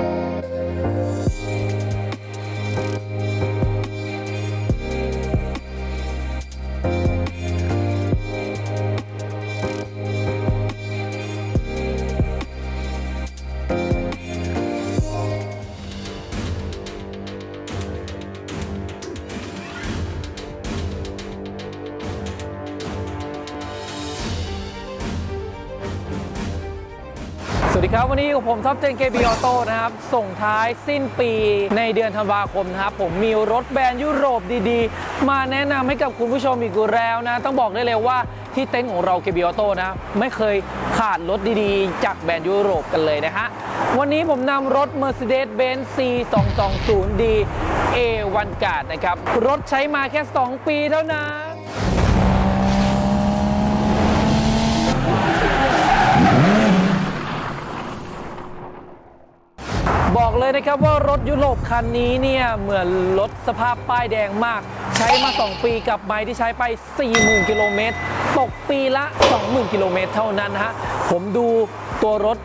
ส วันนี้กับผมท็อปเจนเคบีออโต้นะครับ ส่งท้ายสิ้นปีในเดือนธันวาคมนะครับ ผมมีรถแบรนด์ยุโรปดีๆ มาแนะนำให้กับคุณผู้ชมอีกแล้วนะ ต้องบอกได้เลยว่าที่เต็นท์ของเรา KB Auto นะ ไม่เคยขาดรถดีๆ จากแบรนด์ยุโรปกันเลยนะฮะ วันนี้ผมนำรถ Mercedes-Benz C220D A1 g a r d นะครับ รถใช้มาแค่ 2 ปีเท่านั้น บอก เลยนะครับว่ารถยุโรปคันนี้เนี่ยเหมือนรถสภาพป้ายแดงมาก ใช้มา 2 ปีกับไมล์ที่ใช้ไป 40,000กิโลเมตรตกปีละ 20,000กิโลเมตรเท่านั้นฮะผมดูตัวรถ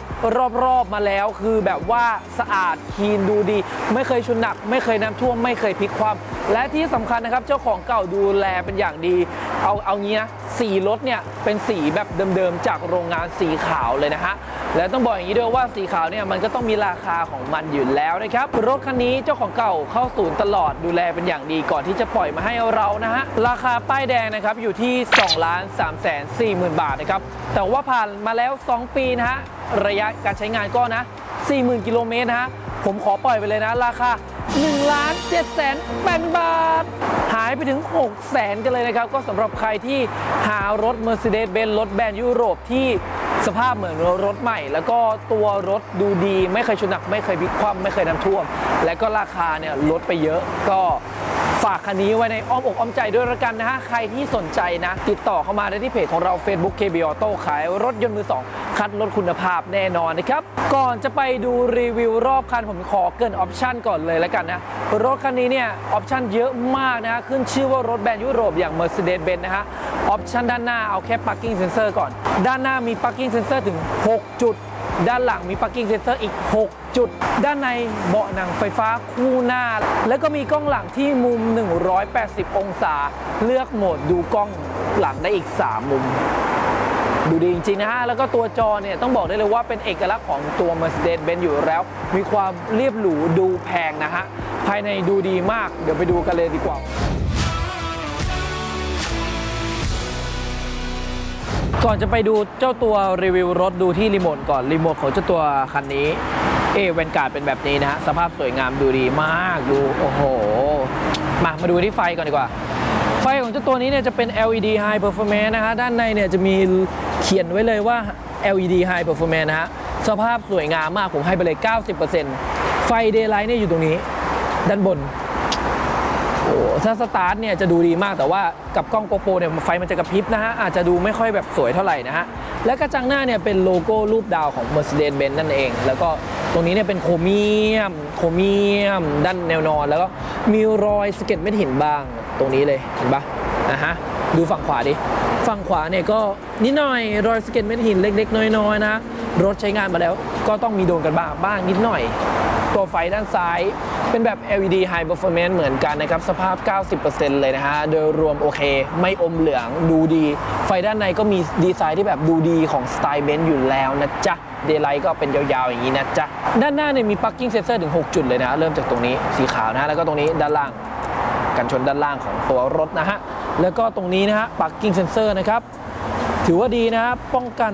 รอบๆมาแล้วคือแบบว่าสะอาดคีนดูดี ไม่เคยชนหนัก ไม่เคยน้ำท่วมไม่เคยพลิกความ และที่สำคัญนะครับเจ้าของเก่าดูแลเป็นอย่างดีเอาเอางี้นะสีรถเนี่ยเป็นสีแบบเดิมๆจากโรงงานสีขาวเลยนะฮะและต้องบอกอย่างนี้ด้วยว่าสีขาวเนี่ยมันก็ต้องมีราคาของมันอยู่แล้วนะครับรถคันนี้เจ้าของเก่าเข้าศูนย์ตลอดดูแลเป็นอย่างดีก่อนที่จะปล่อยมาให้เรานะฮะราคาป้ายแดงนะครับอยู่ที่2ล้าน3แสน4หมื่นบาทนะครับแต่ว่าผ่านมาแล้ว 2 ปีนะฮะระยะการใช้งานก็นะ 40,000 กิโลเมตรนะฮะผมขอปล่อยไปเลยนะราคา1ล้าน7แสน8บาทายไปถึง 6 แสนกันเลยนะครับ ก็สำหรับใครที่หารถ Mercedes-Benz รถแบรนด์ยุโรปที่สภาพเหมือนรถใหม่ แล้วก็ตัวรถดูดี ไม่เคยชนหนัก ไม่เคยพลิกคว่ำไม่เคยน้ำท่วม และก็ราคาเนี่ยลดไปเยอะก็ ฝากคันนี้ไว้ในอ้อมอกอ้อมใจด้วยละกันนะฮะ ใครที่สนใจนะ ติดต่อเข้ามาได้ที่เพจของเรา Facebook KB Auto ขายรถยนต์มือ 2 คัดลดคุณภาพแน่นอนนะครับ ก่อนจะไปดูรีวิวรอบคันผมขอเกินออปชั่นก่อนเลยล้วกันนะ รถคันนี้เนี่ยออปชั่นเยอะมากนะฮะขึ้นชื่อว่ารถแบรนด์ยุโรปอย่าง Mercedes-Benz นะฮะออปชั่นด้านหน้าเอาแค่ parking sensor ก่อน ด้านหน้ามี parking sensor ถึง 6 จุด ด้านหลังมี parking sensor อีก 6 จุด ด้านในเบาะหนังไฟฟ้าคู่หน้า แล้วก็มีกล้องหลังที่มุม 180 องศา เลือกโหมดดูกล้องหลังได้อีก 3 มุม ดูดีจริงๆนะฮะ แล้วก็ตัวจอเนี่ยต้องบอกได้เลยว่าเป็นเอกลักษณ์ของตัว Mercedes-Benz อยู่แล้ว มีความเรียบหรูดูแพงนะฮะ ภายในดูดีมาก เดี๋ยวไปดูกันเลยดีกว่า ก่อนจะไปดูเจ้าตัวรีวิวรถดูที่รีโมทก่อนรีโมทของเจ้าตัวคันนี้เอเวนการ์ดเป็นแบบนี้นะฮะสภาพสวยงามดูดีมากดูโอ้โห มามาดูที่ไฟก่อนดีกว่า ไฟของเจ้าตัวนี้เนี่ยจะเป็น LED High Performance นะฮะด้านในเนี่ยจะมีเขียนไว้เลยว่า LED High Performance นะฮะสภาพสวยงามมากผมให้ไปเลย 90%ไฟ Daylight เนี่ยอยู่ตรงนี้ ด้านบน โอ้ถ้าสตาร์ทเนี่ยจะดูดีมากแต่ว่ากับกล้องโกโปรเนี่ยไฟมันจะกระพริบนะฮะ อาจจะดูไม่ค่อยแบบสวยเท่าไหร่นะฮะ และกระจังหน้าเนี่ยเป็นโลโก้รูปดาวของ Mercedes-Benz นั่นเอง แล้วก็ตรงนี้เนี่ยเป็นโครเมียม โครเมียม ด้านแนวนอน แล้วก็มีรอยสเก็ดเม็ดหินบ้างตรงนี้เลยเห็นปะนะฮะดูฝั่งขวาดิ ฝั่งขวาเนี่ยก็นิดหน่อยรอยสเก็ดเม็ดหินเล็ก ๆ น้อยๆนะรถใช้งานมาแล้วก็ต้องมีโดนกันบ้างบ้างนิดหน่อย ตัวไฟด้านซ้าย เป็นแบบ LED High Performance เหมือนกันนะครับ สภาพ 90%เลยนะฮะ โดยรวมโอเค ไม่อมเหลือง ดูดี ไฟด้านในก็มีดีไซน์ที่แบบดูดีของสไตล์เบนซ์อยู่แล้วนะจ๊ะเดย์ไลท์ก็เป็นยาวๆอย่างนี้นะจ๊ะ ด้านหน้าเนี่ยมี parking sensor ถึง 6 จุดเลยนะ เริ่มจากตรงนี้สีขาวนะ แล้วก็ตรงนี้ด้านล่างกันชนด้านล่างของตัวรถนะฮะ แล้วก็ตรงนี้นะฮะ parking sensor นะครับ ถือว่าดีนะฮะป้องกัน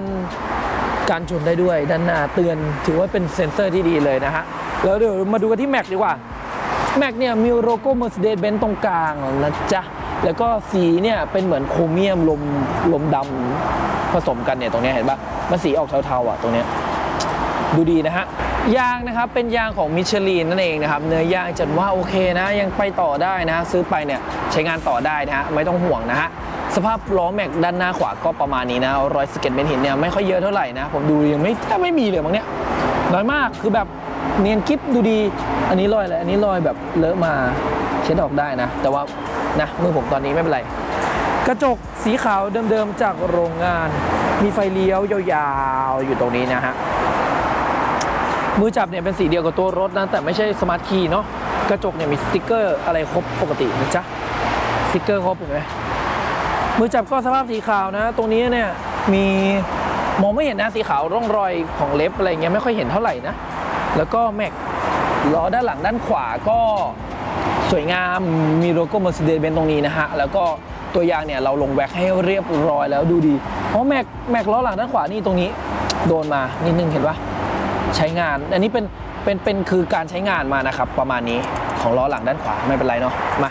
การชนได้ด้วยด้านหน้าเตือน ถือว่าเป็นเซ็นเซอร์ที่ดีเลยนะฮะ แล้วเดี๋ยวมาดูกันที่แม็กดีกว่า แม็กเนี่ยมีโลโก้ Mercedes-Benz ตรงกลางนะจ๊ะ แล้วก็สีเนี่ยเป็นเหมือนโครเมียมลมลมดำผสมกันเนี่ยตรงนี้เห็นปะมันสีออกเทาๆอะตรงเนี้ยดูดีนะฮะยางนะครับเป็นยางของมิชลินนั่นเองนะครับเนื้อยางจัดว่าโอเคนะ ยังไปต่อได้นะ ซื้อไปเนี่ยใช้งานต่อได้นะฮะไม่ต้องห่วงนะฮะสภาพล้อแม็กด้านหน้าขวาก็ประมาณนี้นะรอยสเก็ตเม็ดหินเนี่ยไม่ค่อยเยอะเท่าไหร่นะ ผมดูยังไม่แทบไม่มีเลยมั้งเนี่ยน้อยมากคือแบบ เนียนกิ๊บดูดี อันนี้รอยอะไรอันนี้รอยแบบเลอะมาเช็ดออกได้นะ แต่ว่านะมือผมตอนนี้ไม่เป็นไร กระจกสีขาวเดิมๆจากโรงงาน มีไฟเลี้ยวยาวๆอยู่ตรงนี้นะฮะมือจับเนี่ยเป็นสีเดียวกับตัวรถนะแต่ไม่ใช่สมาร์ทคีย์เนาะกระจกเนี่ยมีสติกเกอร์อะไรครบปกตินะจ๊ะสติกเกอร์ครบเห็นไหมมือจับก็สภาพสีขาวนะ ตรงนี้เนี่ยมีมองไม่เห็นนะสีขาวร่องรอยของเล็บอะไรเงี้ยไม่ค่อยเห็นเท่าไหร่นะ แล้วก็แม็กล้อด้านหลังด้านขวาก็สวยงามมีโลโก้ Mercedes-Benz ตรงนี้นะฮะ แล้วก็ตัวยางเนี่ยเราลงแว็กให้เรียบร้อยแล้วดูดี เพราะแม็กแม็กล้อหลังด้านขวานี่ตรงนี้ โดนมานิดนึงเห็นปะใช้งาน อันนี้เป็นเป็นเป็นคือการใช้งานมานะครับ ประมาณนี้ของล้อหลังด้านขวาไม่เป็นไรเนาะมา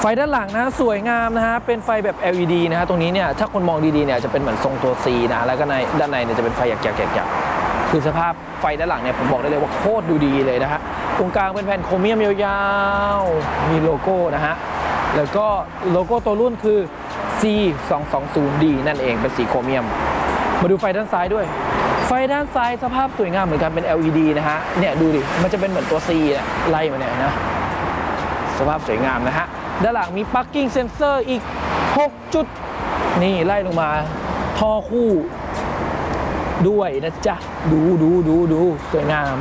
ไฟด้านหลังนะสวยงามนะฮะเป็นไฟแบบ LED นะฮะตรงนี้เนี่ยถ้าคนมองดีๆเนี่ยจะเป็นเหมือนทรงตัว C นะแล้วก็ในด้านในเนี่ยจะเป็นไฟหยักๆๆๆ คือสภาพไฟด้านหลังเนี่ยผมบอกได้เลยว่าโคตรดูดีเลยนะฮะตรงกลางเป็นแผ่นโครเมียมยาวๆ มีโลโก้นะฮะ แล้วก็โลโก้ตัวรุ่นคือ C 2 2 0 D นั่นเองเป็นสีโครเมียม มาดูไฟด้านซ้ายด้วย ไฟด้านซ้ายสภาพสวยงามเหมือนกันเป็น LED นะฮะ เนี่ยดูดิ มันจะเป็นเหมือนตัว C ไล่มาเนี่ยนะ สภาพสวยงามนะฮะ ด้านหลังมี parking sensor อีก 6 จุด นี่ไล่ลงมาท่อคู่ ด้วยนะจ๊ะ ดูดูดูดูสวยงาม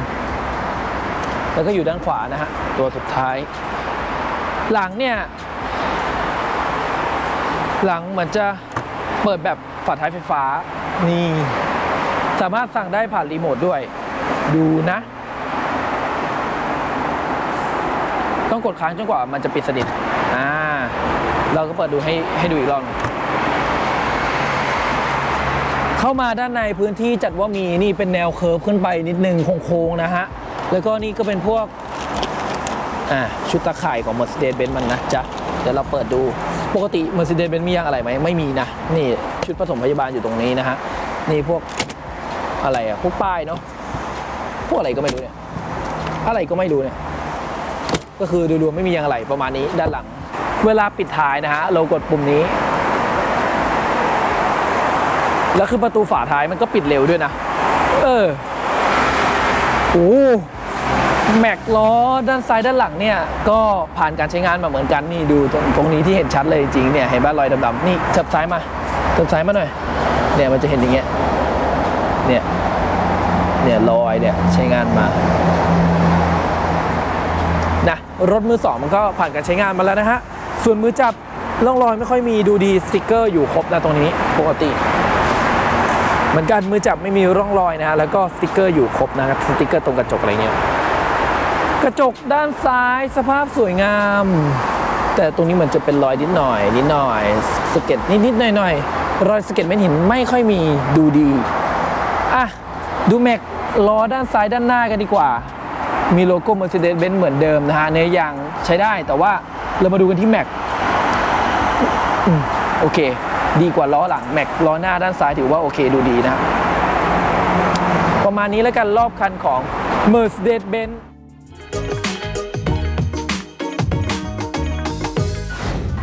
แล้วก็อยู่ด้านขวานะฮะ ตัวสุดท้าย หลังเนี่ย หลังเหมือนจะเปิดแบบฝาท้ายไฟฟ้า นี่ สามารถสั่งได้ผ่านรีโมทด้วย ดูนะ ต้องกดค้างจนกว่ามันจะปิดสนิทอ่าเราก็เปิดดูให้ให้ดูอีกรอบนึง เข้ามาด้านในพื้นที่จัดว่ามีนี่เป็นแนวเคิร์ฟขึ้นไปนิดนึงโค้งๆนะฮะ แล้วก็นี่ก็เป็นพวกอ่าชุดตะข่ายของ Mercedes-Benz มันนะจ๊ะ เดี๋ยวเราเปิดดูปกติ Mercedes-Benz มียางอะไรไหมไม่มีนะ นี่ชุดผสมพยาบาลอยู่ตรงนี้นะฮะ นี่พวกอะไรอะพวกป้ายเนาะพวกอะไรก็ไม่รู้เนี่ยอะไรก็ไม่รู้เนี่ยก็คือดูๆไม่มียางอะไรประมาณนี้ด้านหลัง เวลาปิดท้ายนะฮะเรากดปุ่มนี้ แล้วคือประตูฝาท้ายมันก็ปิดเร็วด้วยนะ เออโอ้แม็กล้อด้านซ้ายด้านหลังเนี่ย ก็ผ่านการใช้งานมาเหมือนกันนี่ดูตรงตรงนี้ที่เห็นชัดเลยจริงเนี่ยเห็นบ้านรอยดำๆนี่เถิบซ้ายมาเถิบซ้ายมาหน่อยเนี่ยมันจะเห็นอย่างเงี้ยเนี่ยเนี่ยรอยเนี่ยใช้งานมานะรถมือสองมันก็ผ่านการใช้งานมาแล้วนะฮะส่วนมือจับร่องรอยไม่ค่อยมีดูดีสติกเกอร์อยู่ครบนะตรงนี้ปกติ เหมือนกันมือจับไม่มีร่องรอยนะฮะแล้วก็สติกเกอร์อยู่ครบนะครับสติกเกอร์ตรงกระจกอะไรเงี้ยกระจกด้านซ้ายสภาพสวยงาม แต่ตรงนี้เหมือนจะเป็นรอยนิดหน่อยนิดหน่อยสเก็ดนิดนิดหน่อยหน่อยรอยสเก็ดเม็ดหินไม่ค่อยมีดูดีอะดูแม็กล้อด้านซ้ายด้านหน้ากันดีกว่า มีโลโก้ Mercedes-Benz เหมือนเดิมนะฮะเนื้อยางใช้ได้แต่ว่าเรามาดูกันที่แม็กโอเค ดีกว่าล้อหลังแม็กล้อหน้าด้านซ้ายถือว่าโอเคดูดีนะประมาณนี้แล้วกันรอบคันของ Mercedes-Benz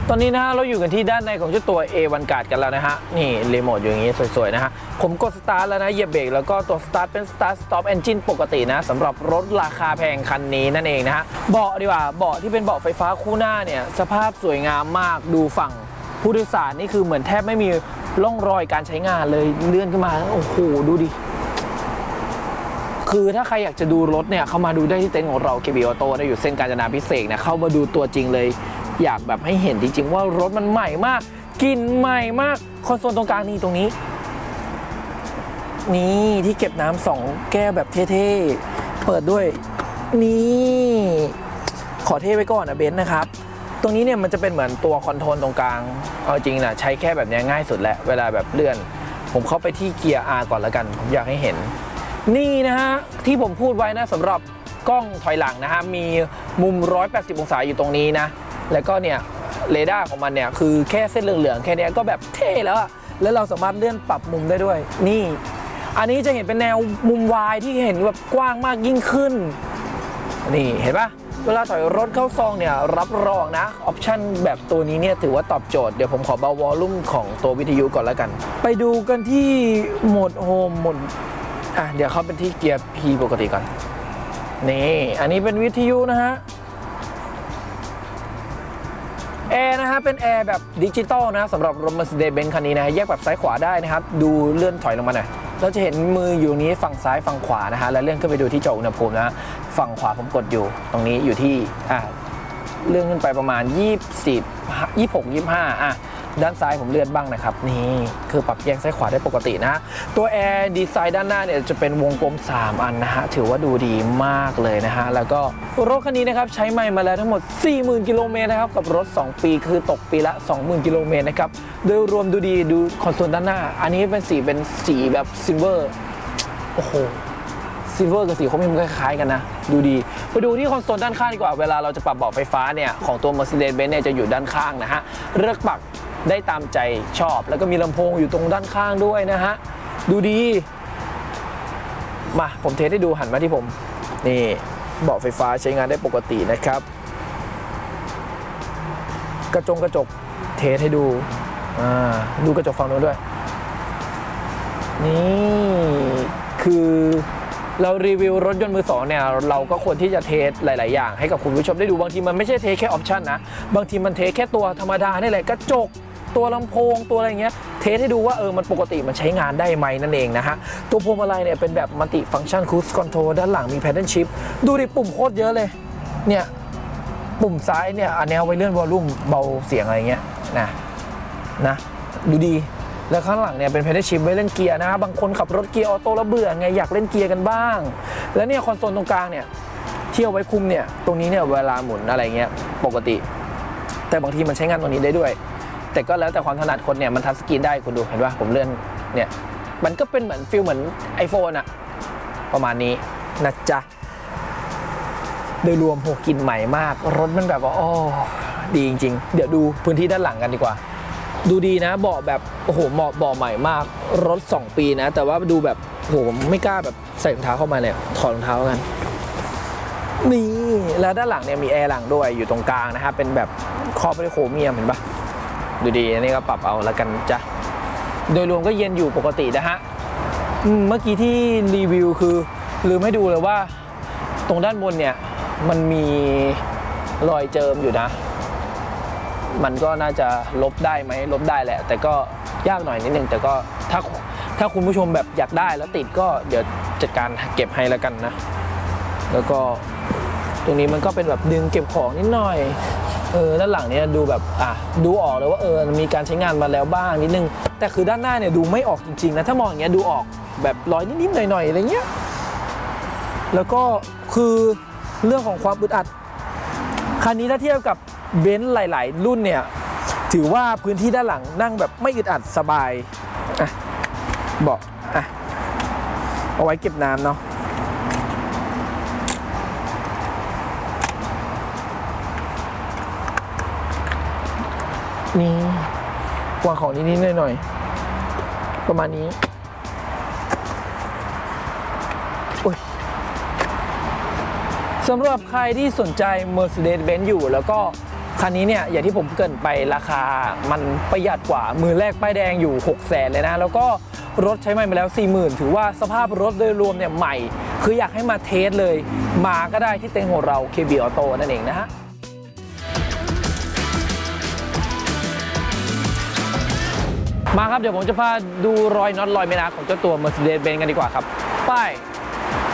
ตอนนี้นะฮะเราอยู่กันที่ด้านในของเจ้าตัว A1 Guard กันแล้วนะฮะ นี่รีโมทอยู่อย่างนี้สวยๆนะฮะ ผมกดสตาร์ทแล้วนะเหยียบเบรกแล้วก็ตัวสตาร์ทเป็น Start Stop Engine ปกตินะสำหรับรถราคาแพงคันนี้นั่นเองนะฮะ เบาะดีกว่าเบาะที่เป็นเบาะไฟฟ้าคู่หน้าเนี่ย สภาพสวยงามมากดูฝั่ง ผู้โดยสารนี่คือเหมือนแทบไม่มีร่องรอยการใช้งานเลยเลื่อนขึ้นมาโอ้โหดูดิ คือถ้าใครอยากจะดูรถเนี่ยเข้ามาดูได้ที่เต็นท์ของเรา KB Auto นะอยู่เส้นกาญจนาพิเศษนะเข้ามาดูตัวจริงเลย อยากแบบให้เห็นจริง ๆ ว่ารถมันใหม่มากกลินใหม่มากคอนโซลตรงกลางนี่ตรงนี้ นี่ที่เก็บน้ำสองแก้วแบบเท่ๆเปิดด้วย นี่ ขอเท่ไว้ก่อนนะเบนซ์นะครับ ตรงนี้เนี่ยมันจะเป็นเหมือนตัวคอนโทรลตรงกลาง เอาจริงนะใช้แค่แบบนี้ง่ายสุดแหละเวลาแบบเลื่อน ผมเข้าไปที่เกียร์ R ก่อนแล้วกัน ผมอยากให้เห็น นี่นะฮะ ที่ผมพูดไว้นะสำหรับกล้องถอยหลังนะฮะ มีมุม 180 องศาอยู่ตรงนี้นะ แล้วก็เนี่ยเรดาร์ของมันเนี่ยคือแค่เส้นเหลืองๆแค่นี้ก็แบบเท่แล้วอะแล้วเราสามารถเลื่อนปรับมุมได้ด้วย นี่ อันนี้จะเห็นเป็นแนวมุมวายที่เห็นแบบกว้างมากยิ่งขึ้น นี่เห็นปะ เวลาถอยรถเข้าซองเนี่ยรับรองนะ ออปชันแบบตัวนี้เนี่ยถือว่าตอบโจทย์ เดี๋ยวผมขอเบาวอลลุ่มของตัววิทยุก่อนแล้วกัน ไปดูกันที่โหมดโฮมโหมดอะเดี๋ยวเข้าเป็นที่เกียร์ P ปกติก่อน นี่ อันนี้เป็นวิทยุนะฮะแอร์นะฮะเป็นแอร์แบบดิจิตอลนะสำหรับรถ Mercedes-Benz คันนี้นะแยกแบบซ้ายขวาได้นะครับ ดูเลื่อนถอยลงมาหน่อย เราจะเห็นมืออยู่นี้ฝั่งซ้ายฝั่งขวานะฮะแล้วเลื่อนขึ้นไปดูที่จออุณหภูมินะฝั่งขวาผมกดอยู่ ตรงนี้อยู่ที่อ่าเลื่อนขึ้นไปประมาณ 20 26 25อะ ด้านซ้ายผมเลื่อนบ้างนะครับ นี่คือปรับแยกซ้ายขวาได้ปกตินะ ตัวแอร์ดีไซน์ด้านหน้าเนี่ยจะเป็นวงกลม 3 อันนะฮะ ถือว่าดูดีมากเลยนะฮะ แล้วก็รถคันนี้นะครับ ใช้ไม่มาแล้วทั้งหมด 40,000 กิโลเมตรนะครับ กับรถ 2 ปีคือตกปีละ 20,000 กิโลเมตรนะครับ โดยรวมดูดีดูคอนโซลด้านหน้า อันนี้เป็นสีเป็นสีแบบซิลเวอร์โอ้โหซิลเวอร์กับสีโครเมียมก็คล้ายๆกันนะ ดูดี ไปดูที่คอนโซลด้านข้างดีกว่าเวลาเราจะปรับเบาะไฟฟ้าเนี่ยของตัว Mercedes-Benz เนี่ยจะอยู่ด้านข้างนะฮะเลือกปรับ ได้ตามใจชอบ แล้วก็มีลำโพงอยู่ตรงด้านข้างด้วยนะฮะ ดูดี มาผมเทสให้ดูหันมาที่ผม นี่เบาะไฟฟ้าใช้งานได้ปกตินะครับ กระจงกระจกเทสให้ดู ดูกระจกฝั่งนู้นด้วย นี่คือเรารีวิวรถยนต์มือสองเนี่ยเราก็ควรที่จะเทสหลาย ๆ อย่างให้กับคุณผู้ชมได้ดูบางทีมันไม่ใช่เทสแค่ออปชันนะ บางทีมันเทสแค่ตัวธรรมดานี่แหละกระจก ตัวลำโพงตัวอะไรเงี้ยเทสให้ดูว่าเออมันปกติมันใช้งานได้ไหมนั่นเองนะฮะ ตัวพวงมาลัยเนี่ยเป็นแบบมัลติฟัง c t ชันคู i คอนโทรด้านหลังมีแพดเดิลชิพดูดิปุ่มโคตรเยอะเลยเนี่ยปุ่มซ้ายเนี่ยอันนี้เอาไว้เลื่อนวอลลุ่มเบาเสียงอะไรเงี้ยนะนะดูดีแล้วข้างหลังเนี่ยเป็นเพดชิพไว้เล่นเกียร์นะบางคนขับรถเกียร์ออโต้แล้วเบื่อไงอยากเล่นเกียร์กันบ้าง แล้วเนี่ยคอนโซลตรงกลางเนี่ยเที่ยวไว้คุมเนี่ยตรงนี้เนี่ยเวลาหมุนอะไรเงี้ยปกติ แต่บางทีมันใช้งานตรงนี้ได้ด้วย แต่ก็แล้วแต่ความถนัดคนเนี่ยมันทัชสกรีนได้คุณดูเห็นป่ะผมเลื่อนเนี่ยมันก็เป็นเหมือนฟิลเหมือน iPhone อะประมาณนี้นะจ๊ะโดยรวมโหกลินใหม่มาก รถมันแบบว่าโอ้ดีจริง ๆ เดี๋ยวดูพื้นที่ด้านหลังกันดีกว่า ดูดีนะเบาะแบบโอ้โหเหมาะเบาะใหม่มาก รถ 2 ปีนะ แต่ว่าดูแบบโอ้โหผมไม่กล้าแบบใส่รองเท้าเข้ามาเลยถอดรองเท้ากันนี่แล้วด้านหลังเนี่ยมีแอร์หลังด้วยอยู่ตรงกลางนะฮะเป็นแบบครอบด้วยโครเมียมเห็นปะ ดูดีอันนี้ก็ปรับเอาแล้วกันจ้ะโดยรวมก็เย็นอยู่ปกตินะฮะเมื่อกี้ที่รีวิวคือลืมให้ดูเลยว่า ตรงด้านบนเนี่ยมันมีรอยเจิมอยู่นะ มันก็น่าจะลบได้ไหมลบได้แหละ แต่ก็ยากหน่อยนิดนึงแต่ก็ถ้าถ้าคุณผู้ชมแบบอยากได้แล้วติดก็เดี๋ยวจัดการเก็บให้แล้วกันนะ แล้วก็ตรงนี้มันก็เป็นแบบดึงเก็บของนิดหน่อย เออด้านหลังเนี่ยดูแบบอะดูออกเลยว่าเออมีการใช้งานมาแล้วบ้างนิดนึง แต่คือด้านหน้าเนี่ยดูไม่ออกจริงๆนะถ้ามองอย่างเงี้ยดูออกแบบรอยนิดๆหน่อยๆอะไรเงี้ยแล้วก็คือเรื่องของความอึดอัดคันนี้ถ้าเทียบกับเบนซ์หลาย ๆ รุ่นเนี่ยถือว่าพื้นที่ด้านหลังนั่งแบบไม่อึดอัดสบายอะเบอกอะเอาไว้เก็บน้ำเนาะ นี่วางของนิดๆหน่อยๆประมาณนี้สำหรับใครที่สนใจ Mercedes-Benz อยู่ แล้วก็คันนี้เนี่ยอย่างที่ผมเกรินไปราคามันประหยัดกว่า มือแรกป้ายแดงอยู่ 6 0แสนเลยนะ แล้วก็รถใช้ไม่มาแล้ว 40,000 ถือว่าสภาพรถโดยรวมเนี่ยใหม่ คืออยากให้มาเทสเลย มาก็ได้ที่เต็นท์ของเรา KB Auto นั่นเองนะฮะ มาครับเดี๋ยวผมจะพาดูรอยน็อตรอยเมนาของเจ้าตัว Mercedes-Benz กันดีกว่าครับไป้าย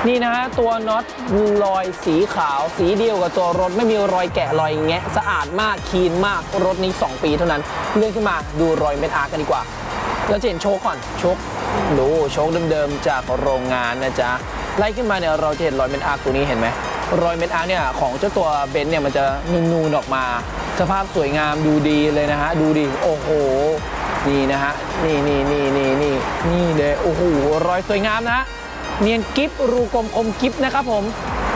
นี่นะฮะตัวน็อตรอยสีขาว สีเดียวกับตัวรถไม่มีรอยแกะรอยแงะสะอาดมากคีนมากรถนี้ 2 ปีเท่านั้น เลื่อนขึ้นมาดูรอยเม็ดอาร์กันดีกว่าแล้วจะเห็นโชคก่อนโชคดูโชคเดิมๆจากโรงงานนะจ๊ะไล่ขึ้นมาเนี่ยเราจะเห็นรอยเม็ดอาร์ตัวนี้เห็นไหมรอยเม็ดอาร์เนี่ยของเจ้าตัวเบนซ์เนี่ยมันจะนูนๆออกมา สภาพสวยงามดูดีเลยนะฮะดูดิโอ้โห นี่นะฮะ นี่นี่นี่นี่นี่นี่เลยโอ้โหรอยสวยงามนะฮะเนียนกิฟรูกลมคมกิฟนะครับผม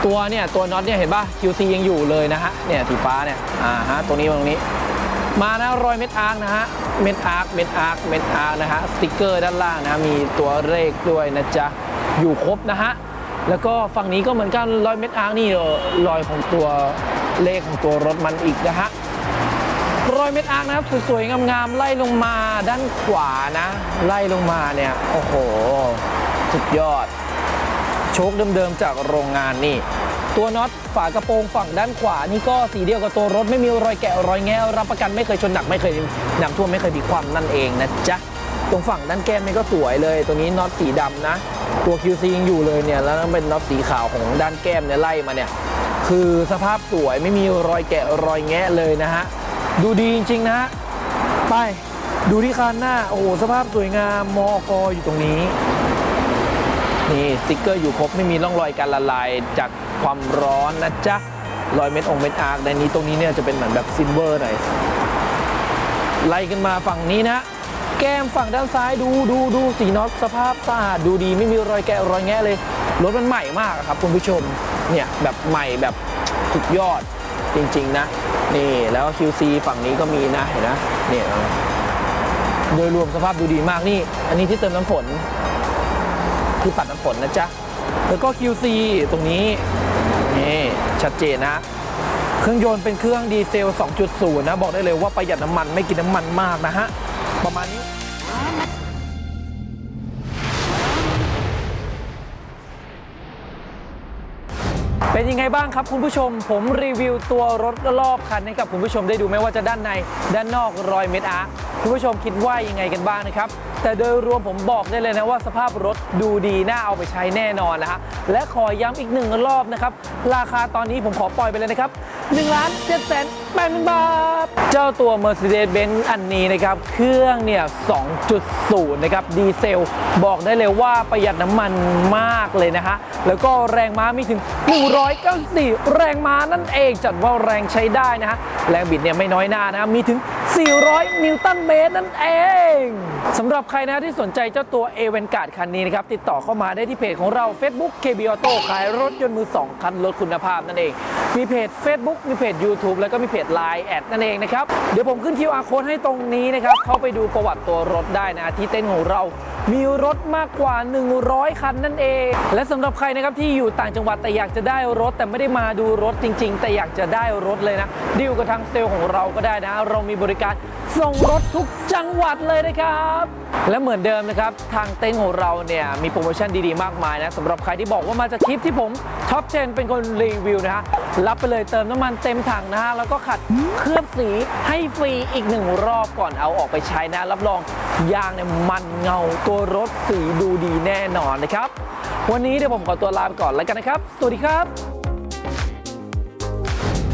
ตัวเนี่ยตัวน็อตเนี่ยเห็นป่ะ QC ยังอยู่เลยนะฮะเนี่ยสีฟ้าเนี่ยอ่าฮะตัวนี้ตรงนี้ มานะรอยเม็ดอาร์คนะฮะเม็ดอาร์คเม็ดอาร์คเม็ดอาร์คนะฮะสติกเกอร์ด้านล่างนะมีตัวเลขด้วยนะจ๊ะอยู่ครบนะฮะแล้วก็ฝั่งนี้ก็เหมือนกันรอยเม็ดอาร์คนี่รอยของตัวเลขของตัวรถมันอีกนะฮะ รอยเม็ดอาร์คนะครับสวยๆงามๆไล่ลงมาด้านขวานะ ไล่ลงมาเนี่ย โอ้โห สุดยอด โชคเดิมๆจากโรงงานนี่ ตัวน็อตฝากระโปรงฝั่งด้านขวานี่ก็สีเดียวกับตัวรถไม่มีรอยแกะรอยแงะรับประกันไม่เคยชนหนักไม่เคยน้ำท่วมไม่เคยมีความนั่นเองนะจ๊ะตรงฝั่งด้านแก้มนี่ก็สวยเลย ตัวนี้น็อตสีดำนะ ตัว QC ยังอยู่เลยเนี่ย แล้วเป็นน็อตสีขาวของด้านแก้มเนี่ยไล่มาเนี่ย คือสภาพสวยไม่มีรอยแกะรอยแงะเลยนะฮะ ดูดีจริง ๆ นะ ไปดูที่คันหน้า โอ้โห สภาพสวยงามมอกออยู่ตรงนี้ นี่สติกเกอร์อยู่ครบไม่มีร่องรอยการละลายจากความร้อนนะจ๊ะ รอยเม็ดองเม็ดอาร์คในนี้ตรงนี้เนี่ยจะเป็นเหมือนแบบซิลเวอร์หน่อยไล่กันมาฝั่งนี้นะ แก้มฝั่งด้านซ้ายดูดูดูสีน็อตสภาพสะอาดดูดีไม่มีรอยแกะรอยแงะเลยรถมันใหม่มากครับคุณผู้ชมเนี่ยแบบใหม่แบบสุดยอดจริง ๆ นะ นี่แล้ว QC ฝั่งนี้ก็มีนะเห็นนะเนี่ยโดยรวมสภาพดูดีมากนี่ อันนี้ที่เติมน้ำฝน ที่ปัดน้ำฝนนะจ๊ะ แล้วก็ QC ตรงนี้นี่ชัดเจนนะเครื่องยนต์เป็นเครื่องดีเซล 2.0 นะ บอกได้เลยว่าประหยัดน้ำมันไม่กินน้ำมันมากนะฮะ ประมาณนี้ เป็นยังไงบ้างครับคุณผู้ชม ผมรีวิวตัวรถรอบคันให้กับคุณผู้ชมได้ดูไม่ว่าจะด้านในด้านนอกรอยเม็ดอาร์ คุณผู้ชมคิดว่ายังไงกันบ้างนะครับ แต่โดยรวมผมบอกได้เลยนะว่าสภาพรถดูดีน่าเอาไปใช้แน่นอนนะฮะและขอย้ำอีกหนึ่งรอบนะครับ ราคาตอนนี้ผมขอปล่อยไปเลยนะครับ1ล้าน7แสน8หมื่นบาท เจ้าตัว Mercedes-Benz อันนี้นะครับ เครื่องเนี่ย 2.0 นะครับ ดีเซล บอกได้เลยว่าประหยัดน้ำมันมากเลยนะฮะ แล้วก็แรงม้ามีถึง 194 แรงม้านั่นเอง จัดว่าแรงใช้ได้นะฮะ แรงบิดเนี่ยไม่น้อยหน้านะ มีถึง 400 นิวตันเมตรนั่นเองสำหรับใครนะที่สนใจเจ้าตัว a v a n g a r d คันนี้นะครับ ติดต่อเข้ามาได้ที่เพจของเรา Facebook KB Auto ขายรถยนต์มือ 2 คันลดคุณภาพนั่นเอง มีเพจ Facebook มีเพจ YouTube แล้วก็มีเพจ Line แอดนั่นเองนะครับ เดี๋ยวผมขึ้น QR code ให้ตรงนี้นะครับ เข้าไปดูประวัติตัวรถได้นะที่เต้นของเรา มีรถมากกว่า 100 คันนั่นเอง และสำหรับใครนะครับที่อยู่ต่างจังหวัดแต่อยากจะได้รถแต่ไม่ได้มาดูรถจริง ๆ แต่อยากจะได้รถเลยนะดีลกับทางเซลล์ของเราก็ได้นะ เรามีบริการส่งรถทุกจังหวัดเลยนะครับ และเหมือนเดิมนะครับ ทางเต็นท์ของเราเนี่ย มีโปรโมชั่นดีๆ มากมายนะสำหรับใครที่บอกว่ามาจากคลิปที่ผมท็อป10เป็นคนรีวิวนะฮะ รับไปเลยเติมน้ำมันเต็มถังนะฮะ แล้วก็ขัดเคลือบสีให้ฟรีอีกหนึ่งรอบก่อนเอาออกไปใช้นะ รับรองยางเนี่ยมันเงาตัวรถสีดูดีแน่นอนนะครับ วันนี้เดี๋ยวผมขอตัวลาไปก่อนแล้วกันนะครับ สวัสดีครับ